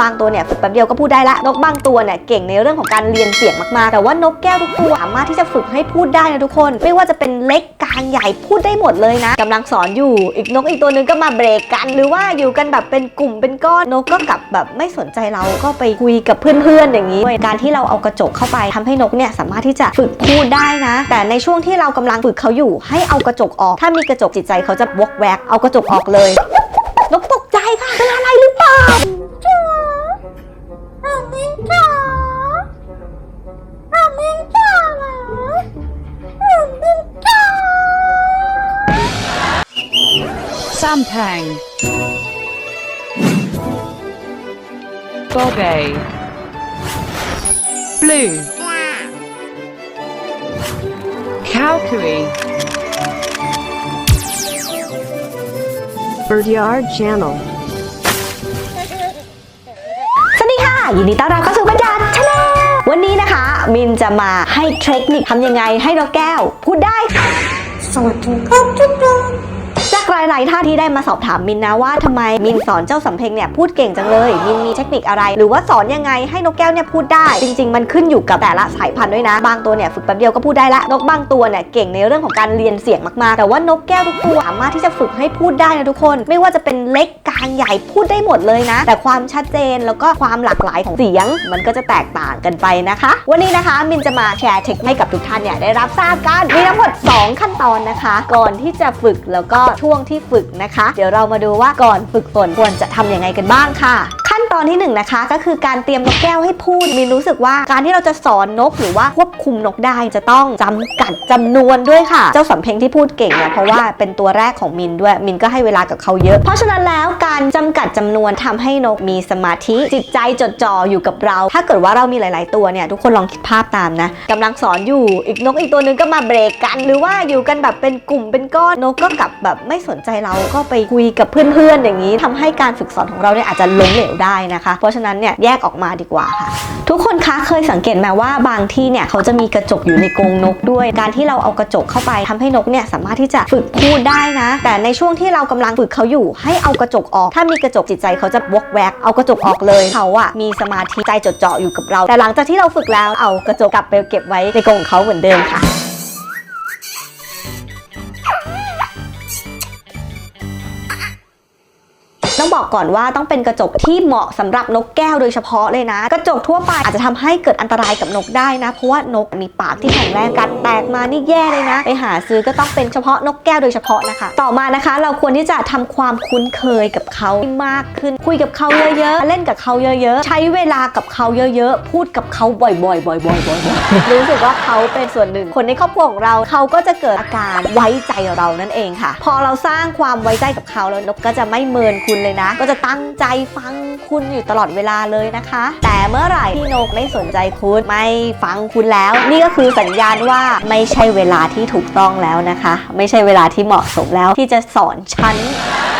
บางตัวเนี่ยฝึกแป๊บเดียวก็พูดได้ละนกบางตัวเนี่ยเก่งในเรื่องของการเรียนเสียงมากๆ แต่ว่านกแก้วทุกตัวสามารถที่จะฝึกให้พูดได้นะทุกคน ไม่ว่าจะเป็นเล็กกลางใหญ่พูดได้หมดเลยนะกำลังสอนอยู่ อีกนกอีกตัวหนึงก็มาเบรกกัน หรือว่าอยู่กันแบบเป็นกลุ่มเป็นก้อนนกก็กลับแบบไม่สนใจเราก็ไปคุยกับเพื่อนๆอย่างนี้การที่เราเอากระจกเข้าไปทำให้นกเนี่ยสามารถที่จะฝึกพูดได้นะ แต่ในช่วงที่เรากำลังฝึกเขาอยู่ ให้เอากระจกออก ถ้ามีกระจกจิตใจเขาจะวกแวกเอากระจกออกเลยนกตกใจค่ะเป็นอะไรหรือเปล่า Sampang Bobby Blue Calcary Birdyard Channel. สวัสดีค่ะ ยินดีต้อนรับเข้าสู่บรรยากาศชาแนลวันนี้นะคะ มินจะมาให้เทคนิคทำยังไงให้นกแก้ว พูดได้ สวัสดีครับทุกคนจาก หลายๆท่านที่ได้มาสอบถามมินนะว่าทำไมมินสอนเจ้าสำเพ็งเนี่ยพูดเก่งจังเลย มินมีเทคนิคอะไร หรือว่าสอนยังไงให้นกแก้วเนี่ยพูดได้ จริง ๆ มันขึ้นอยู่กับแต่ละสายพันธุ์ด้วยนะ บางตัวเนี่ยฝึกแป๊บเดียวก็พูดได้ละนกบางตัวเนี่ยเก่งในเรื่องของการเรียนเสียงมากๆ แต่ว่านกแก้วทุกตัวสามารถที่จะฝึกให้พูดได้นะทุกคน ไม่ว่าจะเป็นเล็กกลางใหญ่พูดได้หมดเลยนะ แต่ความชัดเจนแล้วก็ความหลากหลายของเสียง มันก็จะแตกต่างกันไปนะคะ วันนี้นะคะมินจะมาแชร์เทคนิคให้กับทุกท่านเนี่ยได้รับทราบกันมีทั้งหมด 2 ขั้นตอนนะคะ ก่อนที่จะฝึกแล้วก็ช่วงที่ฝึกนะคะ เดี๋ยวเรามาดูว่าก่อนฝึกฝนควรจะทำยังไงกันบ้างค่ะ ตอนที่หนึ่งนะคะก็คือการเตรียมนกแก้วให้พูดมินรู้สึกว่าการที่เราจะสอนนกหรือว่าควบคุมนกได้จะต้องจำกัดจำนวนด้วยค่ะ เจ้าสำเพ็งที่พูดเก่งเนี่ยเพราะว่าเป็นตัวแรกของมินด้วยมินก็ให้เวลากับเขาเยอะ เพราะฉะนั้นแล้วการจำกัดจำนวนทำให้นกมีสมาธิจิตใจจดจ่ออยู่กับเรา ถ้าเกิดว่าเรามีหลาย ๆ ตัวเนี่ยทุกคนลองคิดภาพตามนะกำลังสอนอยู่อีกนกอีกตัวหนึงก็มาเบรกกัน หรือว่าอยู่กันแบบเป็นกลุ่มเป็นก้อนนกก็กลับแบบไม่สนใจเราก็ไปคุยกับเพื่อน ๆ อย่างนี้ทำให้การฝึกสอนของเราเนี่ยอาจจะล้มเหลวได้นะคะ เพราะฉะนั้นเนี่ยแยกออกมาดีกว่าค่ะ ทุกคนคะเคยสังเกตไหมว่าบางที่เนี่ยเขาจะมีกระจกอยู่ในกรงนกด้วย การที่เราเอากระจกเข้าไปทำให้นกเนี่ยสามารถที่จะฝึกพูดได้นะ แต่ในช่วงที่เรากำลังฝึกเขาอยู่ ให้เอากระจกออก ถ้ามีกระจกจิตใจเขาจะวกแวกเอากระจกออกเลยเขาอะมีสมาธิใจจดจ่ออยู่กับเรา แต่หลังจากที่เราฝึกแล้วเอากระจกกลับไปเก็บไว้ในกรงของเขาเหมือนเดิมค่ะ ต้องบอกก่อนว่าต้องเป็นกระจกที่เหมาะสำหรับนกแก้วโดยเฉพาะเลยนะ กระจกทั่วไปอาจจะทำให้เกิดอันตรายกับนกได้นะ เพราะว่านกมีปากที่แข็งแรงกัดแตกมานี่แย่เลยนะ ไปหาซื้อก็ต้องเป็นเฉพาะนกแก้วโดยเฉพาะนะคะ ต่อมานะคะ เราควรที่จะทำความคุ้นเคยกับเขาให้มากขึ้น คุยกับเขาเยอะๆ เล่นกับเขาเยอะๆ ใช้เวลากับเขาเยอะๆ พูดกับเขาบ่อยๆบ่อยๆ บ่อยๆ บ่อยๆ รู้สึกว่าเขาเป็นส่วนหนึ่ง คนในครอบครัวของเราเขาก็จะเกิดอาการไว้ใจเรานั่นเองค่ะ พอเราสร้างความไว้ใจกับเขาแล้วนกก็จะไม่เมินคุณเลยนะ ก็จะตั้งใจฟังคุณอยู่ตลอดเวลาเลยนะคะ แต่เมื่อไหร่ที่นกไม่สนใจคุณไม่ฟังคุณแล้ว นี่ก็คือสัญญาณว่าไม่ใช่เวลาที่ถูกต้องแล้วนะคะ ไม่ใช่เวลาที่เหมาะสมแล้วที่จะสอนฉัน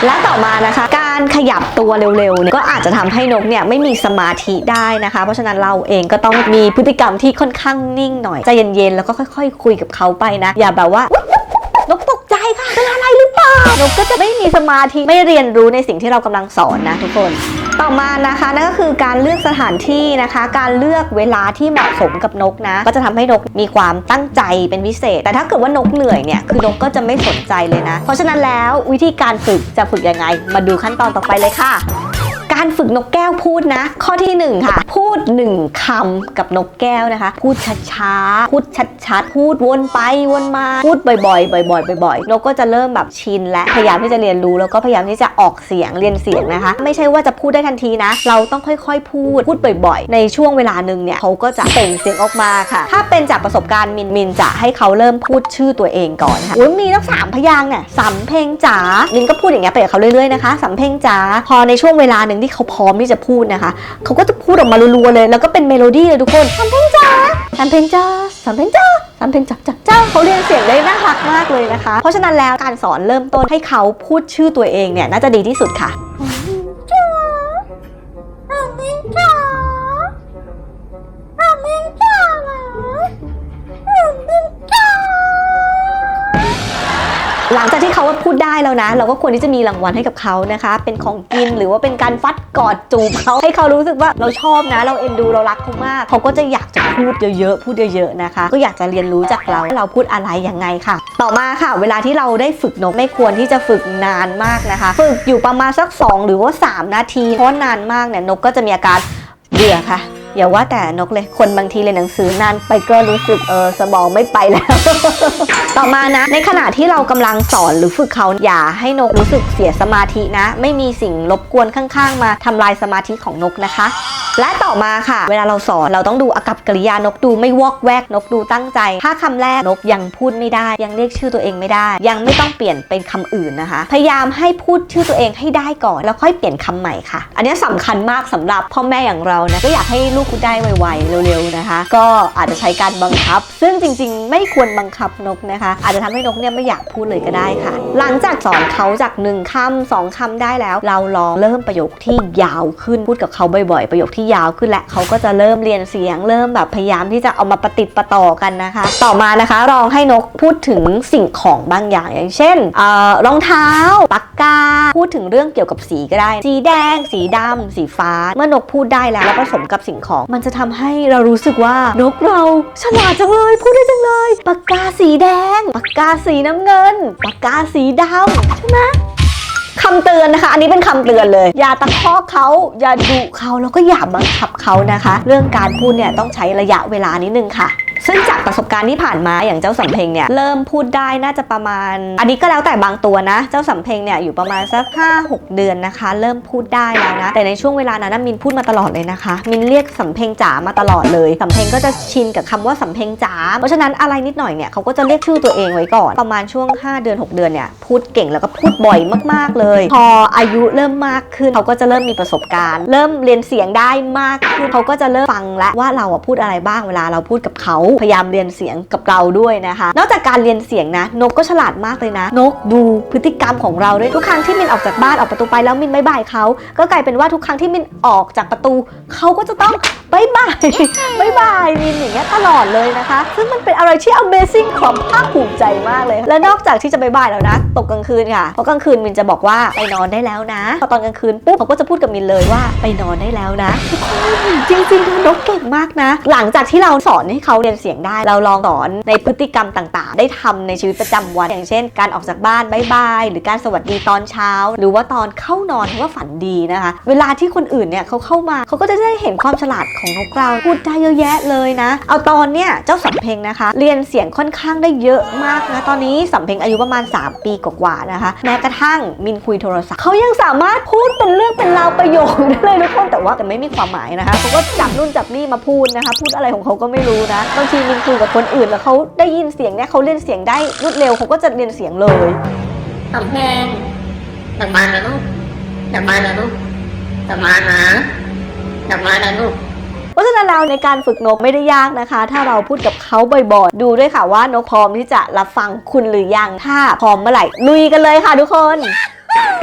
และต่อมานะคะ การขยับตัวเร็วๆเนี่ยก็อาจจะทำให้นกเนี่ยไม่มีสมาธิได้นะคะ เพราะฉะนั้นเราเองก็ต้องมีพฤติกรรมที่ค่อนข้างนิ่งหน่อยใจเย็นๆแล้วก็ค่อยๆ คุยกับเขาไปนะ อย่าแบบว่านกตก ค่ะเป็นอะไรหรือเปล่านกก็จะไม่มีสมาธิไม่เรียนรู้ในสิ่งที่เรากำลังสอนนะทุกคนต่อมานะคะนั่นก็คือการเลือกสถานที่นะคะ การเลือกเวลาที่เหมาะสมกับนกนะ ก็จะทำให้นกมีความตั้งใจเป็นพิเศษ แต่ถ้าเกิดว่านกเหนื่อยเนี่ยคือนกก็จะไม่สนใจเลยนะ เพราะฉะนั้นแล้ววิธีการฝึกจะฝึกยังไง มาดูขั้นตอนต่อไปเลยค่ะ การฝึกนกแก้วพูดนะ ข้อที่หนึ่งค่ะ พู ดหนึ่งคำกับนกแก้วนะคะ พูดช้าๆ พูดชัดๆ พูดวนไปวนมา พูดบ่อยๆ บ่อยๆ บ่อยๆ นกก็จะเริ่มแบบชินและพยายามที่จะเรียนรู้แล้วก็พยายามที่จะออกเสียงเรียนเสียงนะคะ ไม่ใช่ว่าจะพูดได้ทันทีนะ เราต้องค่อยๆ พูด พูดบ่อยๆ ในช่วงเวลาหนึ่งเนี่ยเขาก็จะเปล่งเสียงออกมาค่ะ ถ้าเป็นจากประสบการณ์มินมินจะให้เขาเริ่มพูดชื่อตัวเองก่อนค่ะอุ้ยมีตั้งสามพยางค์เนี่ยสำเพ็งจ๋า มินก็พูดอย่างเงี้ยไปกับเขาเรื่อยๆนะคะสำเพ็งจ๋า พอในช่วงเวลาหนึ่งที่เขาพร้อมที่จะพูดนะคะ เขาก็จะพูดออกมารัวๆเลย แล้วก็เป็นเมโลดี้เลยทุกคนสำเพ็งจ๋าสำเพ็งจ๋าสำเพ็งจ๋าสำเพ็งจักจักจ้าเขาเรียนเสียงได้น่ารักมากเลยนะคะ เพราะฉะนั้นแล้วการสอนเริ่มต้นให้เขาพูดชื่อตัวเองเนี่ยน่าจะดีที่สุดค่ะ ลังจากที่เขาพูดได้แล้วนะ เราก็ควรที่จะมีรางวัลให้กับเขานะคะ เป็นของกินหรือว่าเป็นการฟัดกอดจูบเขาให้เขารู้สึกว่าเราชอบนะ เราเอ็นดูเรารักเขามาก เขาก็จะอยากจะพูดเยอะๆพูดเยอะๆนะคะ ก็อยากจะเรียนรู้จากเราว่าเราพูดอะไรยังไงค่ะ ต่อมาค่ะ เวลาที่เราได้ฝึกนกไม่ควรที่จะฝึกนานมากนะคะ ฝึกอยู่ประมาณสัก 2 หรือว่า 3 นาทีเพราะนานมากเนี่ยนกก็จะมีอาการเบื่อค่ะ อย่าว่าแต่นกเลย คนบางทีเรียนหนังสือนานไปก็รู้สึกเออสมองไม่ไปแล้ว ต่อมานะ ในขณะที่เรากำลังสอนหรือฝึกเขาอย่าให้นกรู้สึกเสียสมาธินะ ไม่มีสิ่งรบกวนข้างๆ มาทำลายสมาธิของนกนะคะ และต่อมาค่ะ เวลาเราสอนเราต้องดูอากับกริยานกดูไม่วอกแวกนกดูตั้งใจ ถ้าคำแรกนกยังพูดไม่ได้ ยังเรียกชื่อตัวเองไม่ได้ ยังไม่ต้องเปลี่ยนเป็นคำอื่นนะคะ พยายามให้พูดชื่อตัวเองให้ได้ก่อน แล้วค่อยเปลี่ยนคำใหม่ค่ะ อันนี้สำคัญมากสำหรับพ่อแม่อย่างเรานะก็อยากให้ลูกพูดได้ไวๆเร็วๆนะคะ ก็อาจจะใช้การบังคับ ซึ่งจริงๆ ไม่ควรบังคับนกนะคะ อาจจะทำให้นกเนี่ยไม่อยากพูดเลยก็ได้ค่ะ หลังจากสอนเขาจากหนึ่งคำสองคำได้แล้ว เราลองเริ่มประโยคที่ยาวขึ้นพูดกับเขาบ่อยๆประโยคที่ยาวขึ้นและเขาก็จะเริ่มเรียนเสียง เริ่มแบบพยายามที่จะเอามาประติดประต่อกันนะคะ ต่อมานะคะลองให้นกพูดถึงสิ่งของบางอย่างอย่างเช่นเอ่อรองเท้าปากกา พูดถึงเรื่องเกี่ยวกับสีก็ได้ สีแดง สีดำสีฟ้า เมื่อนกพูดได้แล้วแล้วผสมกับสิ่งของ มันจะทำให้เรารู้สึกว่านกเราฉลาดจังเลยพูดได้จังเลยปากกาสีแดงปากกาสีน้ำเงินปากกาสีดำใช่ไหม คำเตือนนะคะ อันนี้เป็นคำเตือนเลย อย่าตะคอกเขาอย่าดุเขาแล้วก็อย่าบังคับเขานะคะ เรื่องการพูดเนี่ยต้องใช้ระยะเวลานิดนึงค่ะ ซึ่งจากประสบการณ์ที่ผ่านมาอย่างเจ้าสำเพ็งเนี่ยเริ่มพูดได้น่าจะประมาณ อันนี้ก็แล้วแต่บางตัวนะ เจ้าสำเพ็งเนี่ยอยู่ประมาณสัก 5 6 เดือนนะคะ เริ่มพูดได้แล้วนะ แต่ในช่วงเวลานั้นมินพูดมาตลอดเลยนะคะ มินเรียกสำเพ็งจ๋ามาตลอดเลยสำเพ็งก็จะชินกับคำว่าสำเพ็งจ๋าเพราะฉะนั้นอะไรนิดหน่อยเนี่ยเขาก็จะเรียกชื่อตัวเองไว้ก่อนประมาณช่วง 5 เดือน 6 เดือนเนี่ยพูดเก่งแล้วก็พูดบ่อยมาก ๆเลย พออายุเริ่มมากขึ้นเขาก็จะเริ่มมีประสบการณ์ เริ่มเรียนเสียงได้มากขึ้นเขาก็จะเริ่มฟังแล้วว่าเราพูดอะไรบ้างเวลาเราพูดกับเขาพยายามเรียนเสียงกับเราด้วยนะคะ นอกจากการเรียนเสียงนะ นกก็ฉลาดมากเลยนะ นกดูพฤติกรรมของเราด้วยทุกครั้งที่มินออกจากบ้านออกประตูไปแล้วมินบายบายเขาก็กลายเป็นว่าทุกครั้งที่มินออกจากประตูเขาก็จะต้องบายบายบายบายมินอย่างเงี้ยตลอดเลยนะคะ ซึ่งมันเป็นอะไรที่ Amazing ความภาคภูมิใจมากเลย และนอกจากที่จะบายบายแล้วนะ ตกกลางคืนค่ะ เพราะกลางคืนมินจะบอกว่าไปนอนได้แล้วนะ พอตอนกลางคืนปุ๊บเขาก็จะพูดกับมินเลยว่าไปนอนได้แล้วนะทุกคนจริงๆนกเก่งมากนะ หลังจากที่เราสอนให้เขาเรียนเสียงได้ เราลองสอนในพฤติกรรมต่างๆ ได้ทำในชีวิตประจำวัน อย่างเช่น การออกจากบ้านบายบายหรือการสวัสดีตอนเช้า หรือว่าตอนเข้านอนว่าฝันดีนะคะ เวลาที่คนอื่นเนี่ยเขาเข้ามาเขาก็จะได้เห็นความฉลาดของนกเราพูดได้เยอะแยะเลยนะ เอาตอนเนี้ยเจ้าสำเพ็งนะคะ เรียนเสียงค่อนข้างได้เยอะมากนะตอนนี้สำเพ็งอายุประมาณ 3 ปีกว่าๆนะคะแม้กระทั่งมินคุยโทรศัพท์เขายังสามารถพูดเป็นเรื่องเป็นราวประโยคได้เลยทุกคนแต่ว่าแต่ไม่มีความหมายนะคะเขาก็จับนู่นจับนี่มาพูดนะคะ พูดอะไรของเขาก็ไม่รู้นะบางทีมินคุยกับคนอื่น แล้วเขาได้ยินเสียงเนี่ยเขาเรียนเสียงได้รวดเร็วเขาก็จะเรียนเสียงเลยสำเพงกลับมานะลูกกลับมานะลูกกลับมานะกลับมานะลูกเพราะฉะนั้นแล้วในการฝึกนกไม่ได้ยากนะคะ ถ้าเราพูดกับเขาบ่อยๆ ดูด้วยค่ะว่านกพร้อมที่จะรับฟังคุณหรือยัง ถ้าพร้อมเมื่อไหร่ลุยกันเลยค่ะทุกคน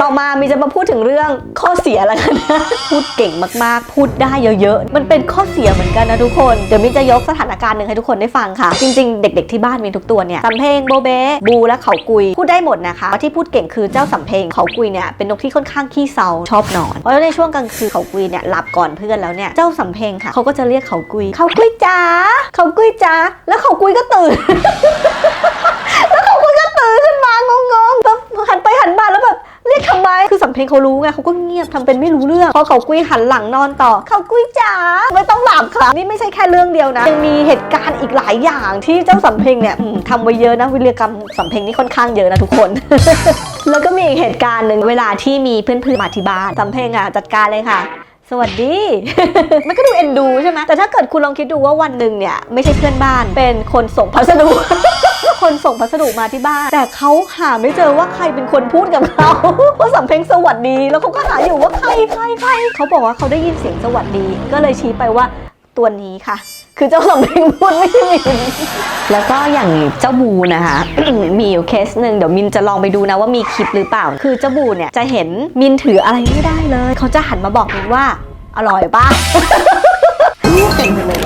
ต่อมามีจะมาพูดถึงเรื่องข้อเสียแล้วกันนะพูดเก่งมากๆ พูดได้เยอะๆ มันเป็นข้อเสียเหมือนกันนะทุกคน เดี๋ยวมินจะยกสถานการณ์หนึ่งให้ทุกคนได้ฟังค่ะ จริงๆ เด็กๆที่บ้านมีทุกตัวเนี่ยสำเพงโบเบบูและเขากุย พูดได้หมดนะคะที่พูดเก่งคือเจ้าสำเพงเขากุยเนี่ยเป็นนกที่ค่อนข้างขี้เซาชอบนอน เพราะในช่วงกลางคืนเขากุยเนี่ยหลับก่อนเพื่อนแล้วเนี่ยเจ้าสำเพงค่ะเขาก็จะเรียกเขากุยเขากุยจ๋าเขากุยจ๋าแล้วเขากุยก็ตื่นแล้วำไม คือสำเพ็งเขารู้ไงเขาก็เงียบทำเป็นไม่รู้เรื่องพอเขากุยหันหลังนอนต่อ เขากุยจ๋าไม่ต้องหลับค่ะนี่ไม่ใช่แค่เรื่องเดียวนะยังมีเหตุการณ์อีกหลายอย่างที่เจ้าสำเพ็งเนี่ยทำไว้เยอะนะวิรกรรมสำเพ็งนี่ค่อนข้างเยอะนะทุกคน แล้วก็มีอีกเหตุการณ์หนึ่งเวลาที่มีเพื่อนๆมาที่บ้านสำเพ็งอะจัดการเลยค่ะสวัสดี มันก็ดูเอ็นดูใช่ไหมแต่ถ้าเกิดคุณลองคิดดูว่าวันหนึ่งเนี่ย ไม่ใช่เพื่อนบ้านเป็นคนส่งพัสดุ คนส่งพัสดุมาที่บ้าน แต่เขาหาไม่เจอว่าใครเป็นคนพูดกับเขาว่าสำเพ็งสวัสดี แล้วเขาก็หาอยู่ว่าใครใครใครเขาบอกว่าเขาได้ยินเสียงสวัสดี ก็เลยชี้ไปว่าตัวนี้ค่ะ คือเจ้าสำเพ็งพูดไม่ใช่มินแล้วก็อย่างเจ้าบูนะคะ มีอยู่เคสหนึ่งเดี๋ยวมินจะลองไปดูนะว่ามีคลิปหรือเปล่า คือเจ้าบูเนี่ยจะเห็นมินถืออะไรไม่ได้เลย เขาจะหันมาบอกมินว่า อร่อยป่ะลูกเก่งไปเลย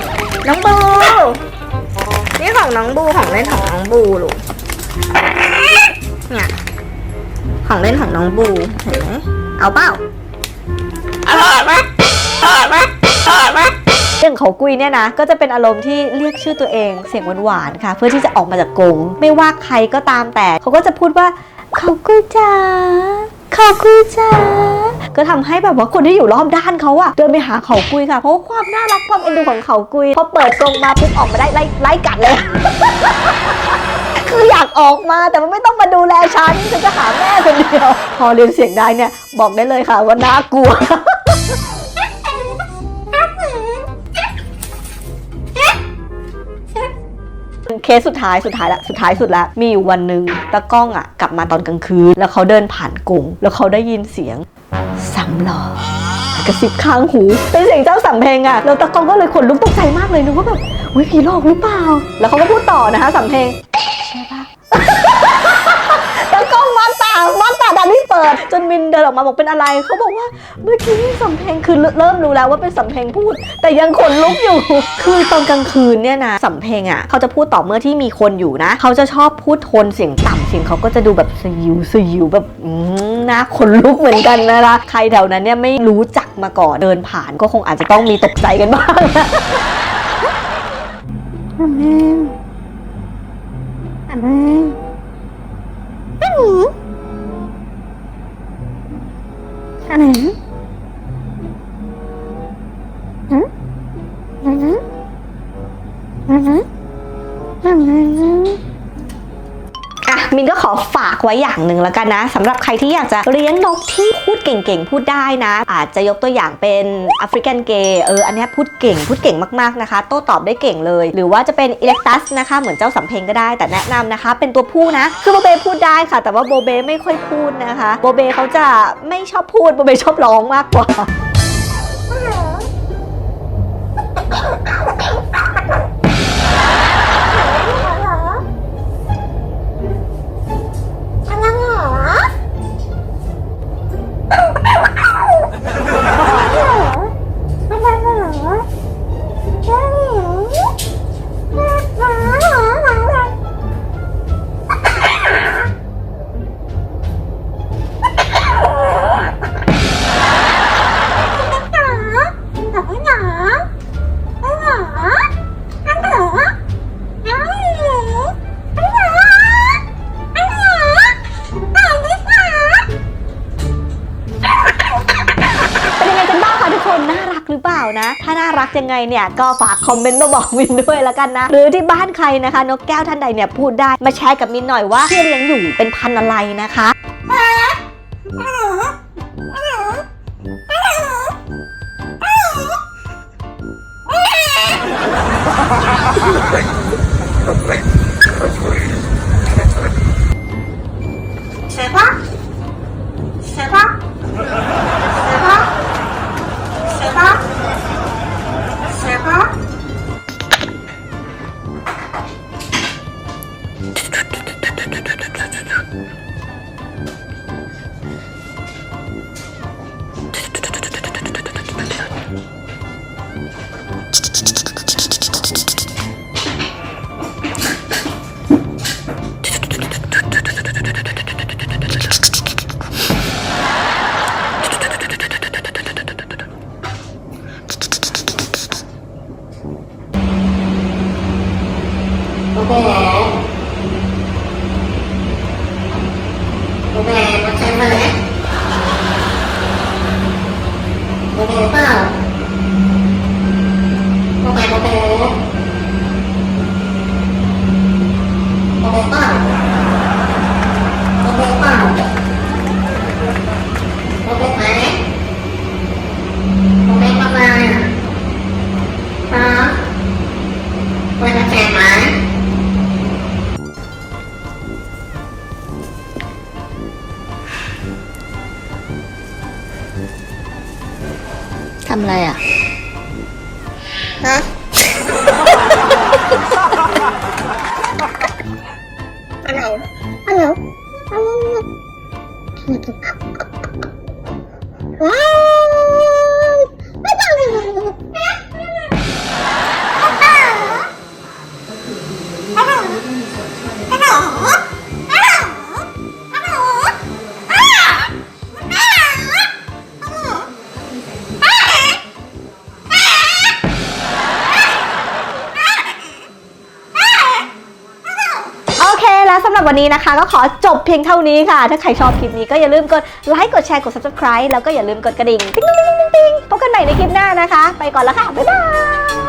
น้องบูนี่ ของน้องบูของเล่นของน้องบูลูกเนี่ยของเล่นของน้องบูเห็นไหมเอาเปล่าอร่อยไหมอร่อยไหมอร่อยไหมเรื่องเขากุยเนี่ยนะก็จะเป็นอารมณ์ที่เรียกชื่อตัวเองเสียงหวานๆค่ะ เพื่อที่จะออกมาจากกรงไม่ว่าใครก็ตามแต่ เขาก็จะพูดว่าเขากุยจ๋าเขากุยจ๋า ก็ทำให้แบบว่าคนที่อยู่รอบด้านเขาอะเดินไปหาเขากุยค่ะ เพราะความน่ารักความเอ็นดูของเขากุยพอเปิดกรงมาปุ๊บออกมาได้ไล่ไล่กัดเลยคืออยากออกมาแต่มันไม่ต้องมาดูแลฉันฉันจะหาแม่คนเดียว พอเรียนเสียงได้เนี่ย บอกได้เลยค่ะว่าน่ากลัว เคสสุดท้ายสุดท้ายละสุดท้ายสุดละมีอยู่วันหนึ่งตะก้องอะกลับมาตอนกลางคืน แล้วเขาเดินผ่านกรงแล้วเขาได้ยินเสียงสำล้อกระซิบข้างหู เป็นเสียงเจ้าสำเพลงอะแล้วตะก้องก็เลยขนลุกตกใจมากเลยนึกว่าแบบอุ้ยผีหลอกหรือเปล่า แล้วเขาก็พูดต่อนะคะสำเพลง เปิดจนมินเดินออกมาบอกเป็นอะไรเขาบอกว่าเมื่อกี้สำเพ็งคือเริ่มรู้แล้วว่าเป็นสำเพ็งพูด แต่ยังขนลุกอยู่ คือตอนกลางคืนเนี่ยนะสำเพ็งอะเขาจะพูดต่อเมื่อที่มีคนอยู่นะ เขาจะชอบพูดโทนเสียงต่ำเสียงเขาก็จะดูแบบสยิวสยิวแบบนะขนลุกเหมือนกันนะคะใครแถวนั้นเนี่ยไม่รู้จักมาก่อนเดินผ่านก็คงอาจจะต้องมีตกใจกันบ้างนะสำเพ็งสำเพ็งอะไรนะฮะอะไรนะอะไรนะอะไรนะอะ มินก็ขอฝากไว้อย่างหนึ่งแล้วกันนะสำหรับใครที่อยากจะเลี้ยงนกที่พูดเก่งๆ พูดได้นะ อาจจะยกตัวอย่างเป็นแอฟริกันเกย์เอออันนี้พูดเก่งพูดเก่งมากๆนะคะ โต้ตอบได้เก่งเลย หรือว่าจะเป็นอิเล็กตัสนะคะเหมือนเจ้าสำเพ็งก็ได้แต่แนะนำนะคะ เป็นตัวผู้นะ คือโบเบพูดได้ค่ะ แต่ว่าโบเบไม่ค่อยพูดนะคะโบเบเขาจะไม่ชอบพูดโบเบชอบร้องมากกว่า รักยังไงเนี่ยก็ฝากคอมเมนต์มาบอกมินด้วยแล้วกันนะ หรือที่บ้านใครนะคะ นกแก้วท่านใดเนี่ยพูดได้มาแชร์กับมินหน่อยว่าที่เลี้ยงอยู่เป็นพันธุ์อะไรนะคะ ฮัลโหลฮัลโหลฮัลำหรับวันนี้นะคะ ก็ขอจบเพียงเท่านี้ค่ะ ถ้าใครชอบคลิปนี้ก็อย่าลืมกดไลค์กดแชร์กด subscribe แล้วก็อย่าลืมกดกระดิ่งติ๊งติ๊งติ๊งติ๊งพบกันใหม่ในคลิปหน้านะคะ ไปก่อนแล้วค่ะบ๊ายบาย